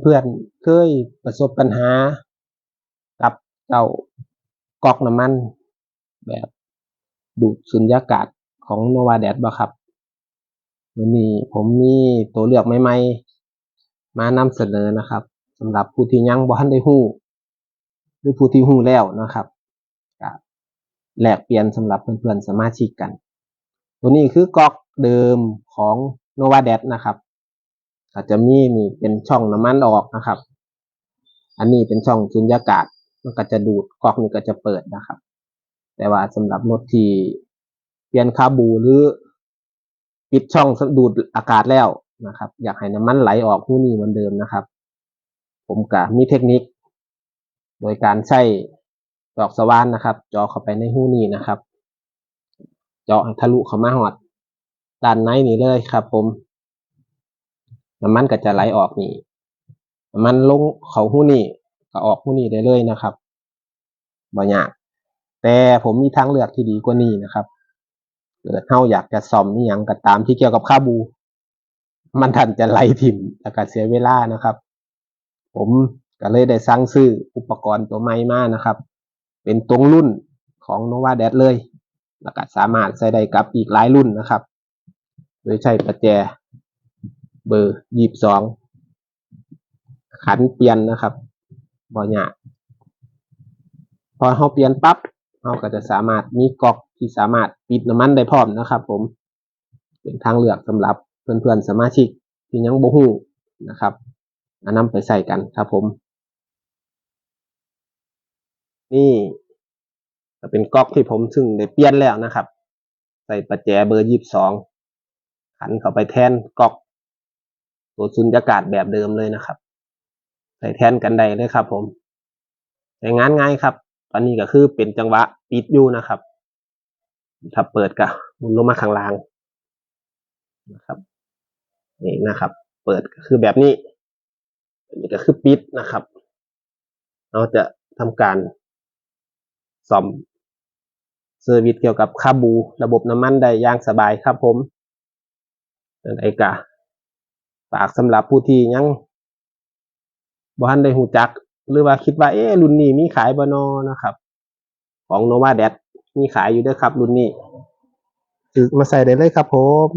เพื่อนๆเคยประสบปัญหา กับเจ้ากอกน้ำมัน แบบดูดสุญญากาศของ Nova Dad บ่ครับวันนี้ผมมีตัวเลือกใหม่ๆ มานำเสนอนะครับสำหรับผู้ที่ยังบ่ทันได้รู้ หรือผู้ที่รู้แล้วนะครับแลกเปลี่ยนสำหรับเพื่อนๆสมาชิกกัน ตัวนี้คือกอกเดิมของ Nova Dad นะครับ ก็จะมีนี่เป็นช่องน้ำมันออกนะครับ อันนี้เป็นช่องสุญญากาศ มันก็จะดูดก๊อกนี่ก็จะเปิดนะครับ แต่ว่าสำหรับรถที่เปลี่ยนคาบูหรือปิดช่องดูดอากาศแล้วนะครับ อยากให้น้ำมันไหลออกรูนี้เหมือนเดิมนะครับ ผมก็มีเทคนิค โดยการใช้ดอกสว่านนะครับเจาะเข้าไปในรูนี้นะครับ เจาะทะลุเข้ามาฮอดด้านในนี่เลยครับ ผม น้ำมันก็จะไหลออกนี่น้ำมันลงเขารูนี้ก็ออกรูนี้ได้เลยนะครับบ่ยากแต่ผมมีทางเลือกที่ดีกว่านี้นะครับเกิดเราอยากจะซ่อมอิหยังก็ตามที่เกี่ยวกับคาบู มันทันจะไหลถิ่มแล้วก็เสียเวลานะครับ ผมก็เลยได้สั่งซื้ออุปกรณ์ตัวใหม่มานะครับ เป็นตรงรุ่นของ Nova Dad เลยแล้วก็สามารถใช้ได้กับอีกหลายรุ่นนะครับ โดยใช้ประแจ บอร์ยี่สิบสองขันเปลี่ยนนะครับบ่ยากพอเราเปลี่ยนปั๊บเราก็จะสามารถมีก๊อกที่สามารถปิดน้ำมันได้พร้อมนะครับ ผม เป็นทางเลือกสำหรับเพื่อนๆสมาชิกที่ยังบ่ฮู้นะครับมานำไปใส่กันครับผม นี่ก็เป็นก๊อกที่ผมซึ่งได้เปลี่ยนแล้วนะครับ ใส่ประแจเบอร์ยี่สิบสองขันเข้าไปแทนก๊อก ตัวสุญญากาศแบบเดิมเลยนะครับ ใส่แทนกันได้เลยครับ ผมใช้งานง่ายครับ ตอนนี้ก็คือเป็นจังหวะปิดอยู่นะครับ ถ้าเปิดก็หมุนลงมาข้างล่างนะครับ นี่นะครับ เปิดก็คือแบบนี้อันนี้ก็คือปิดนะครับ เราจะทำการซ่อมเซอร์วิสเกี่ยวกับคาบู ระบบน้ำมันได้ย่างสบายครับผมไอกะ ฝากสำหรับผู้ที่ยังบ่ทันได้หูจัก หรือว่าคิดว่าเอ๊รุ่นนี้มีขายบานอนะครับ ของโนวาเดดมีขายอยู่ด้วยครับ รุ่นนี้มาใส่ได้เลยครับผม